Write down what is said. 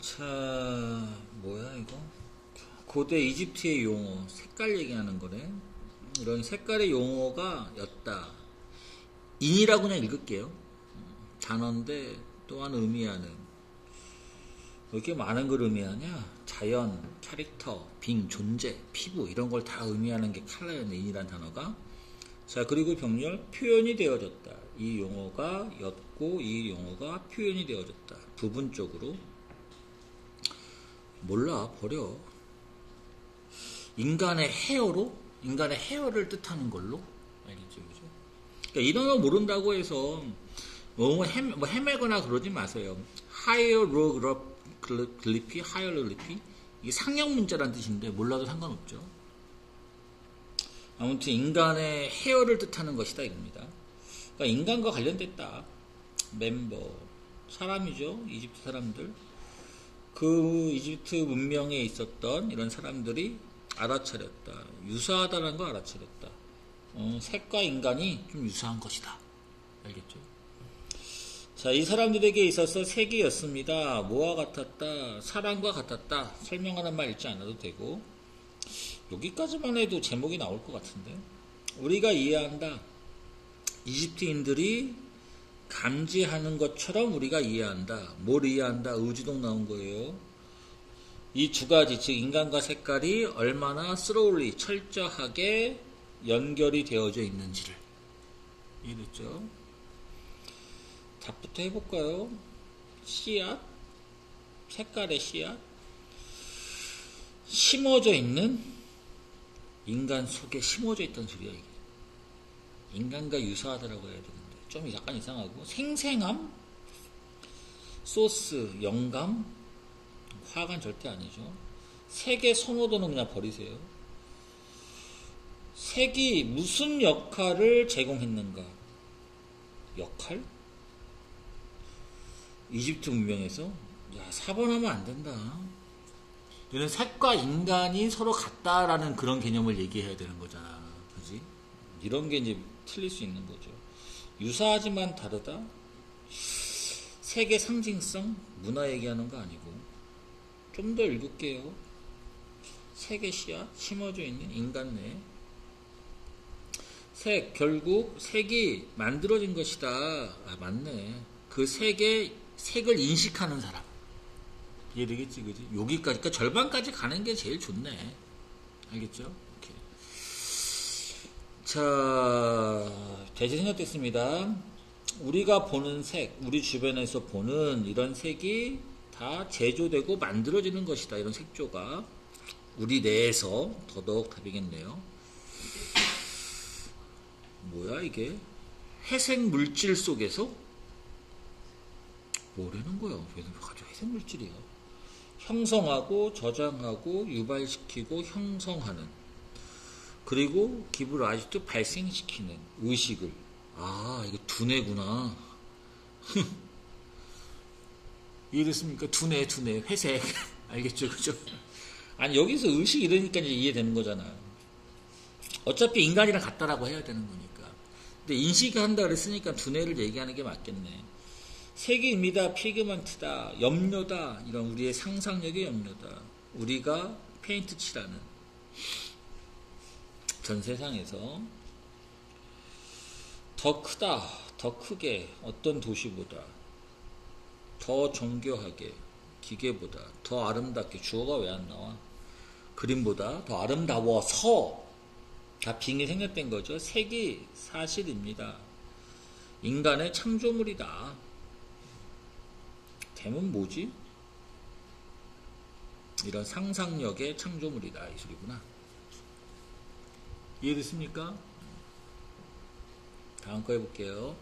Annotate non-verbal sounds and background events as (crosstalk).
자, 뭐야 이거? 고대 이집트의 용어, 색깔 얘기하는 거네. 이런 색깔의 용어가 였다. 인이라고 그냥 읽을게요. 단어인데 또한 의미하는 왜 이렇게 많은 걸 의미하냐? 자연, 캐릭터, 빙, 존재, 피부 이런 걸 다 의미하는 게 칼라였네 인이란 단어가. 자 그리고 병렬 표현이 되어졌다. 이 용어가 였고 이 용어가 표현이 되어졌다. 부분적으로 몰라 버려. 인간의 헤어로 인간의 헤어를 뜻하는 걸로 알겠죠, 그죠? 그러니까 이 단어 모른다고 해서 뭐, 헤매, 뭐 헤매거나 그러지 마세요. 하이어로글리피, 하이어로글리피 이게 상형 문자란 뜻인데 몰라도 상관없죠. 아무튼 인간의 헤어를 뜻하는 것이다 이겁니다. 그러니까 인간과 관련됐다. 멤버 사람이죠. 이집트 사람들. 그 이집트 문명에 있었던 이런 사람들이 알아차렸다. 유사하다는 걸 알아차렸다. 어, 색과 인간이 좀 유사한 것이다. 알겠죠? 자, 이 사람들에게 있어서 색이었습니다. 뭐와 같았다? 사람과 같았다. 설명하는 말 읽지 않아도 되고. 여기까지만 해도 제목이 나올 것 같은데. 우리가 이해한다. 이집트인들이 감지하는 것처럼 우리가 이해한다. 뭘 이해한다? 의주동 나온 거예요. 이 두 가지, 즉 인간과 색깔이 얼마나 스로울리, 철저하게 연결이 되어져 있는지를 이해됐죠? 답부터 해볼까요? 씨앗, 색깔의 씨앗, 심어져 있는 인간 속에 심어져 있던 소리야 이게. 인간과 유사하다라고 해야 되는 데좀 약간 이상하고 생생함, 소스, 영감, 화관 절대 아니죠. 색의 선호도는 그냥 버리세요. 색이 무슨 역할을 제공했는가? 역할? 이집트 문명에서 야 4번 하면 안 된다. 이런 색과 인간이 서로 같다라는 그런 개념을 얘기해야 되는 거잖아. 그지? 이런 게 이제 틀릴 수 있는 거죠. 유사하지만 다르다? 색의 상징성? 문화 얘기하는 거 아니고. 좀 더 읽을게요. 색의 씨앗? 심어져 있는 인간 내. 색, 결국 색이 만들어진 것이다. 아, 맞네. 그 색의, 색을 인식하는 사람. 이해되겠지, 그지? 여기까지, 그러니까 절반까지 가는 게 제일 좋네. 알겠죠? 자, 대체 생각됐습니다. 우리가 보는 색, 우리 주변에서 보는 이런 색이 다 제조되고 만들어지는 것이다. 이런 색조가. 우리 내에서 더더욱 답이겠네요. 뭐야, 이게? 회색 물질 속에서? 뭐라는 거야? 왜 갑자기 회색 물질이야? 형성하고 저장하고 유발시키고 형성하는 그리고 기부를 아직도 발생시키는 의식을 아 이거 두뇌구나 (laughs) 이해됐습니까? 두뇌 두뇌 회색 (laughs) 알겠죠 그죠? 아니 여기서 의식 이러니까 이제 이해되는 거잖아 어차피 인간이랑 같다라고 해야 되는 거니까 근데 인식한다 그랬으니까 두뇌를 얘기하는 게 맞겠네 색입니다. 피그먼트다. 염료다. 이런 우리의 상상력의 염료다. 우리가 페인트 칠하는 전 세상에서 더 크다. 더 크게 어떤 도시보다 더 정교하게 기계보다 더 아름답게 주어가 왜 안 나와? 그림보다 더 아름다워서 다 빙이 생략된 거죠. 색이 사실입니다. 인간의 창조물이다. 댐은 뭐지? 이런 상상력의 창조물이다 이 소리구나. 이해됐습니까? 다음 거 해볼게요.